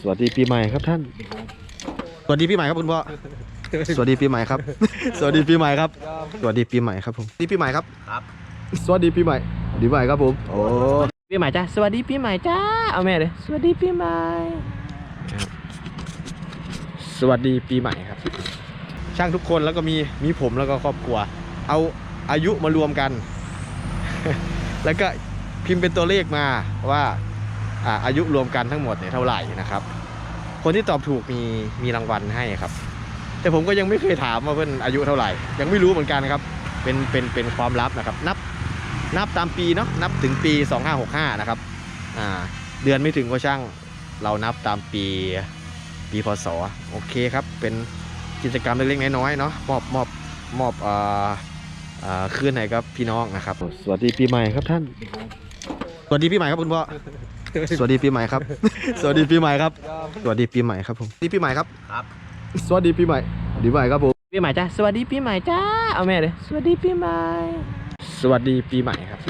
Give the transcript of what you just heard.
สวัสดีปีใหม่ครับท่าน สวัสดีปีใหม่ครับคุณพ่อ สวัสดีปีใหม่ครับ สวัสดีปีใหม่ครับ สวัสดีปีใหม่ครับผมสวัสดีปีใหม่ครับ ครับ สวัสดีปีใหม่ปีใหม่ครับผม โอ้ปีใหม่จ้าสวัสดีปีใหม่จ้า เอาแม่เลย สวัสดีปีใหม่ สวัสดีปีใหม่ครับ ช่างทุกคนแล้วก็มีมีผมแล้วก็ครอบครัว เอาอายุมารวมกัน แล้วก็พิมพ์เป็นตัวเลขมาว่า อ่าอายุรวมกันทั้งหมดเนี่ยเท่าไหร่นะครับ คนที่ตอบถูกมีมีรางวัลให้ครับ แต่ผมก็ยังไม่เคยถามว่าเพื่อนอายุเท่าไหร่ ยังไม่รู้เหมือนกันครับ เป็นเป็นเป็นความลับนะครับ นับนับตามปีเนาะนับถึงปี 2565 นะครับอ่าเดือนไม่ถึงก็ช่างเรานับตามปีปีพศโอเคครับ เป็นกิจกรรมเล็กๆน้อยๆเนาะมอบมอบมอบเอ่อเอ่อคืนให้กับพี่น้องนะครับ สวัสดีปีใหม่ครับท่าน สวัสดีปีใหม่ครับคุณพ่อ สวัสดีปีใหม่ครับ สวัสดีปีใหม่ครับ สวัสดีปีใหม่ครับผมสวัสดีปีใหม่ครับ ครับ สวัสดีปีใหม่ปีใหม่ครับผมปีใหม่จ้าสวัสดีปีใหม่จ้าเอาแม่เลยสวัสดีปีใหม่ สวัสดีปีใหม่ครับ